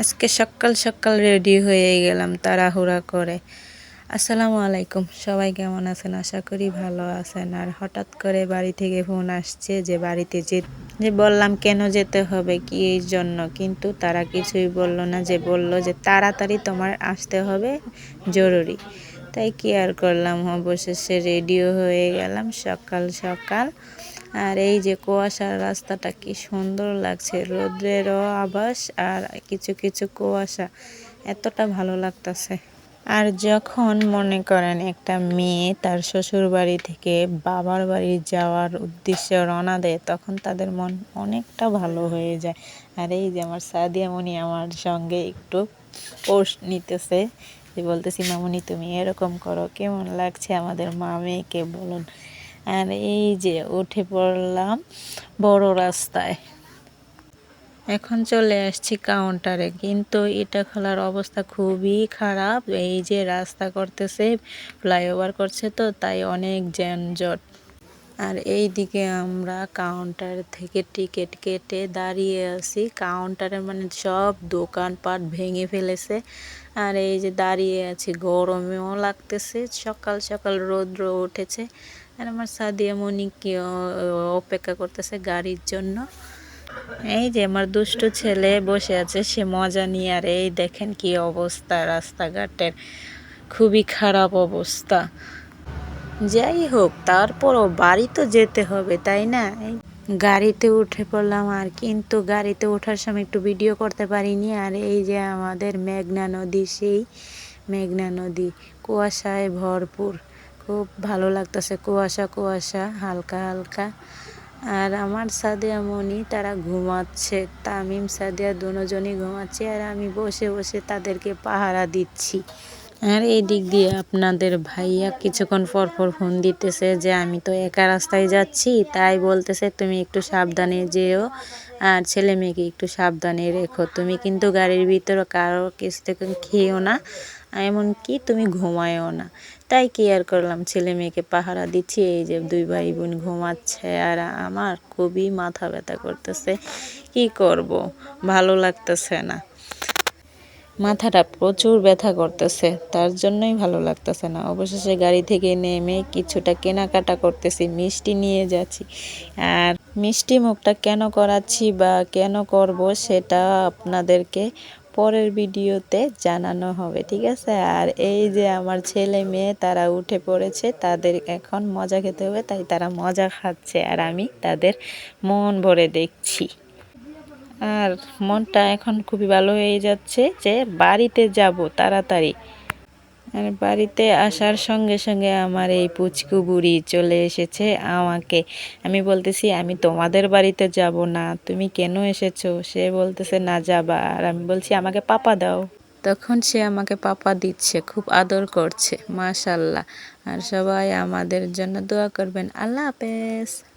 আজকে সকাল সকাল রেডি হয়ে গেলাম, তাড়াহুড়া করে। আসসালামু আলাইকুম, সবাই কেমন আছেন? আশা করি ভালো আছেন। আর হঠাৎ করে বাড়ি থেকে ফোন আসছে যে বাড়িতে যে যে বললাম কেন যেতে হবে, কি এই জন্য, কিন্তু তারা কিছুই বলল না, যে বলল যে তাড়াতাড়ি তোমার আসতে হবে, জরুরি। তাই কি আর করলাম? অবশেষে রেডিও হয়ে গেলাম সকাল সকাল। আর এই যে কুয়াশার রাস্তাটা কি সুন্দর লাগছে, রোদ্রেরও আবাস আর কিছু কিছু কুয়াশা এতটা ভালো লাগতেছে। আর যখন মনে করেন একটা মেয়ে তার শ্বশুর বাড়ি থেকে বাবার বাড়ি যাওয়ার উদ্দেশ্যে রওনা দেয়, তখন তাদের মন অনেকটা ভালো হয়ে যায়। আর এই যে আমার সাদিয়ামণি আমার সঙ্গে একটু পোস্ট নিতেছে, যে বলতেছি, মামনি, তুমি এরকম করো, কেমন লাগছে আমাদের মা মেয়েকে বলুন। আর এই যে উঠে পড়লাম বড় রাস্তায়। এখন চলে আসছি কাউন্টারে কিন্তু এটা খোলার অবস্থা খুবই খারাপ। এই যে রাস্তা করতেছে ফ্লাইওভার করছে তো, তাই অনেক যানজট আর এই দিকে আমরা কাউন্টার থেকে টিকিট কেটে দাঁড়িয়ে আছি। কাউন্টারে মানে সব দোকানপাট ভেঙে ফেলেছে। আর এই যে দাঁড়িয়ে আছি, গরমেও লাগতেছে। সকাল সকাল রৌদ্র উঠেছে। আর আমার সাদিয়া মনিকে অপেক্ষা করতেছে গাড়ির জন্য। এই যে আমার দুষ্টু ছেলে বসে আছে, সে মজা নিয়ে, আর এই দেখেন কি অবস্থা রাস্তাঘাটের। খুবই খারাপ অবস্থা। যাই হোক, তারপরও বাড়ি তো যেতে হবে, তাই না? গাড়িতে উঠে পড়লাম আর, কিন্তু গাড়িতে ওঠার সময় একটু ভিডিও করতে পারিনি। আর এই যে আমাদের মেঘনা নদী, সেই মেঘনা নদী, কুয়াশায় ভরপুর। খুব ভালো লাগতেছে কুয়াশা কুয়াশা, হালকা হালকা। আর আমার সাদিয়া মনি তারা ঘুমাচ্ছে। তামিম, সাদিয়া, দুজনই ঘুমাচ্ছে। আর আমি বসে বসে তাদেরকে পাহারা দিচ্ছি। আর এই দিক দিয়ে আপনাদের ভাইয়া কিছুক্ষণ পর পর ফোন দিতেছে যে, আমি তো একা রাস্তায় যাচ্ছি, তাই বলতেছে তুমি একটু সাবধানে যেও আর ছেলে মেয়েকে একটু সাবধানে রেখো। তুমি কিন্তু গাড়ির ভিতরে কারও কিছু থেকে খেয়েও না, এমনকি তুমি ঘুমায়ও না। তাই কি আর করলাম? ছেলে মেয়েকে পাহারা দিচ্ছি, এই যে দুই ভাই বোন ঘুমাচ্ছে আর আমার খুবই মাথা ব্যথা করতেছে। কি করব? ভালো লাগতেছে না। মাথাটা প্রচুর ব্যথা করতেছে, তার জন্যই ভালো লাগতেছে না। অবশেষে গাড়ি থেকে নেমে কিছুটা কেনাকাটা করতেছি, মিষ্টি নিয়ে যাচ্ছি। আর মিষ্টি মুখটা কেন করাচ্ছি বা কেন করব সেটা আপনাদেরকে পরের ভিডিওতে জানানো হবে, ঠিক আছে? আর এই যে আমার ছেলে মেয়ে, তারা উঠে পড়েছে, তাদের এখন মজা খেতে হবে, তাই তারা মজা খাচ্ছে, আর আমি তাদের মন ভরে দেখছি। আর মনটা এখন খুবই ভালো হয়ে যাচ্ছে যে বাড়িতে যাব তাড়াতাড়ি। আর বাড়িতে আসার সঙ্গে সঙ্গে আমার এই পুচকু বুড়ি চলে এসেছে আমাকে। আমি বলতেছি, আমি তোমাদের বাড়িতে যাব না, তুমি কেন এসেছ? সে বলতেছে, না যাবা। আর আমি বলছি, আমাকে পাপা দাও। তখন সে আমাকে পাপা দিচ্ছে, খুব আদর করছে, মাশাল্লাহ। আর সবাই আমাদের জন্য দোয়া করবেন। আল্লাহ হাফেজ।